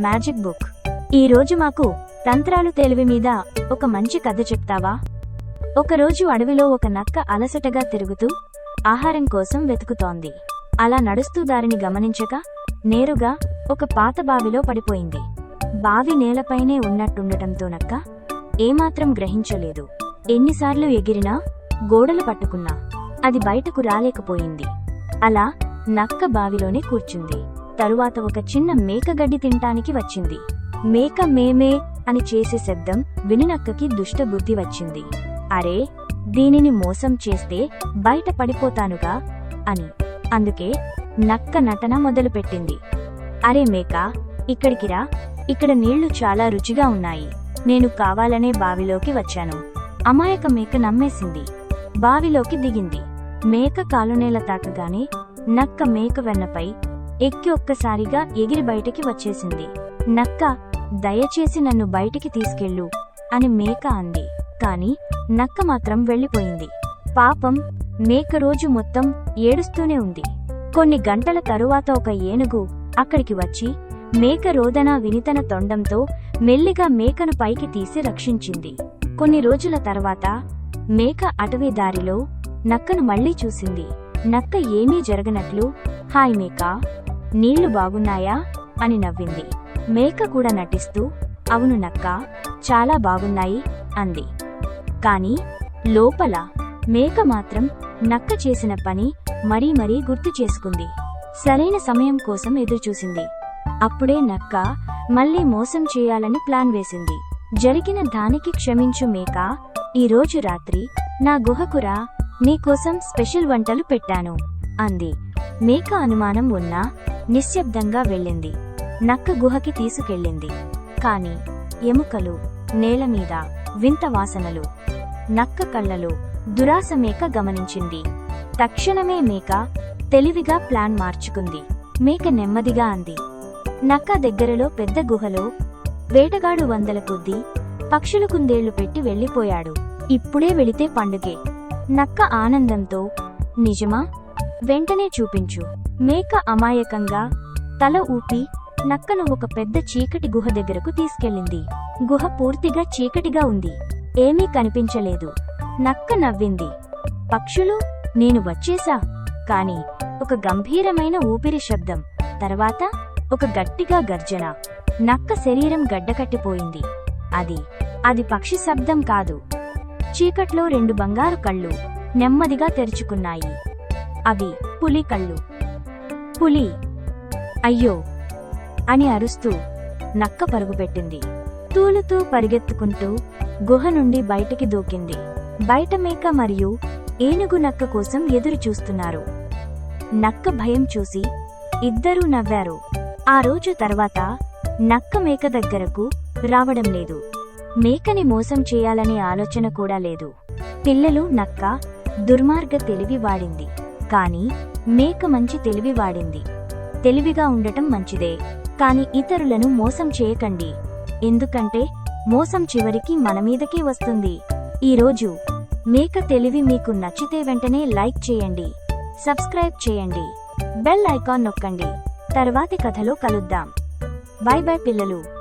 Magic book. ఈ రోజు మాకు తంత్రాలు తెలివి మీద ఒక మంచి కథ చెప్తావా? ఒకరోజు అడవిలో ఒక నక్క అలసటగా తిరుగుతూ ఆహారం కోసం వెతుకుతోంది. అలా నడుస్తూ దారిని గమనించక నేరుగా ఒక పాత బావిలో పడిపోయింది. బావి నేలపైనే ఉన్నట్టుండటంతో నక్క ఏమాత్రం గ్రహించలేదు. ఎన్నిసార్లు ఎగిరినా గోడలు పట్టుకున్నా అది బయటకు రాలేకపోయింది. అలా నక్క బావిలోనే కూర్చుంది. తరువాత ఒక చిన్న మేక గడ్డి తినటానికి వచ్చింది. మేక మేమే అని చేసే శబ్దం వినినక్కకి దుష్ట బుద్ధి వచ్చింది. అరే దీనిని మోసం చేస్తే బయట పడిపోతానుగా? అని. అందుకే నక్క నటన మొదలుపెట్టింది. అరే మేక ఇక్కడికి రా. ఇక్కడ నీళ్ళు చాలా రుచిగా ఉన్నాయి. నేను కావాలనే బావిలోకి వచ్చాను. అమాయక మేక నమ్మేసింది. బావిలోకి దిగింది. మేక కాలునేల తాకగానే నక్క మేక వెన్నపై ఎక్కి ఒక్కసారిగా ఎగిరి బయటికి వచ్చేసింది. నక్క దయచేసి నన్ను బయటికి తీసుకెళ్ళు అని మేక అంది. కాని నక్క మాత్రం వెళ్ళిపోయింది. పాపం మేక రోజు మొత్తం ఏడుస్తూనే ఉంది. కొన్ని గంటల తరువాత ఒక ఏనుగు అక్కడికి వచ్చి మేక రోదన వినితన తొండంతో మెల్లిగా మేకను పైకి తీసి రక్షించింది. కొన్ని రోజుల తర్వాత మేక అటవీ దారిలో నక్కను మళ్ళీ చూసింది. నక్క ఏమీ జరగనట్లు హాయ్ మేక నీళ్ళు బాగున్నాయా? అని నవ్వింది. మేక కూడా నటిస్తూ అవును నక్క చాలా బాగున్నాయి అంది. కాని లోపల మేక మాత్రం నక్క చేసిన పని మరీ మరీ గుర్తు చేసుకుంది. సరైన సమయం కోసం ఎదురుచూసింది. అప్పుడే నక్క మళ్ళీ మోసం చేయాలని ప్లాన్ వేసింది. జరిగిన దానికి క్షమించు మేక ఈరోజు రాత్రి నా గుహకురా నీకోసం స్పెషల్ వంటలు పెట్టాను అంది. మేక అనుమానం ఉన్నా నిశ్శబ్దంగా వెళ్ళింది. నక్క గుహకి తీసుకెళ్ళింది. కాని ఎముకలు నేల మీద వింత వాసనలు. నక్క కళ్ళలో దురాస మేక గమనించింది. తక్షణమే మేక తెలివిగా ప్లాన్ మార్చుకుంది. మేక నెమ్మదిగా అంది. నక్క దగ్గరలో పెద్ద గుహలో వేటగాడు వందల కొద్దీ పక్షుల కుందేళ్ళు పెట్టి వెళ్ళిపోయాడు. ఇప్పుడే వెళితే పండుగే. నక్క ఆనందంతో నిజమా? వెంటనే చూపించు. మేక అమాయకంగా తల ఊపి నక్కను ఒక పెద్ద చీకటి గుహ దగ్గరకు తీసుకెళ్ళింది. గుహ పూర్తిగా చీకటిగా ఉంది. ఏమీ కనిపించలేదు. నక్క నవ్వింది. పక్షులు నేను వచ్చేసా. కాని ఒక గంభీరమైన ఊపిరి శబ్దం తర్వాత ఒక గట్టిగా గర్జన. నక్క శరీరం గడ్డకట్టిపోయింది. అది అది పక్షి శబ్దం కాదు. చీకట్లో రెండు బంగారు కళ్ళు నెమ్మదిగా తెరుచుకున్నాయి. అవి పులి కళ్ళు. పులి. అయ్యో. అని అరుస్తూ నక్క పరుగుపెట్టింది తూలుతూ పరిగెత్తుకుంటూ గుహ నుండి బయటికి దూకింది. బయట మేక మరియు ఏనుగు నక్క కోసం ఎదురు చూస్తున్నారు. నక్క భయం చూసి ఇద్దరూ నవ్వారు. ఆ రోజు తర్వాత నక్క మేక దగ్గరకు రావడం లేదు. మేకని మోసం చేయాలనే ఆలోచన కూడా లేదు. పిల్లలు నక్క దుర్మార్గ తెలివి వాడింది. కానీ మేక మంచి తెలివి వాడింది. తెలివిగా ఉండటం మంచిదే. కాని ఇతరులను మోసం చేయకండి. ఎందుకంటే మోసం చివరికి మన మీదకే వస్తుంది. ఈరోజు మేక తెలివి మీకు నచ్చితే వెంటనే లైక్ చేయండి. సబ్స్క్రైబ్ చేయండి. బెల్ ఐకాన్ నొక్కండి. తర్వాతి కథలో కలుద్దాం. బై బై పిల్లలు.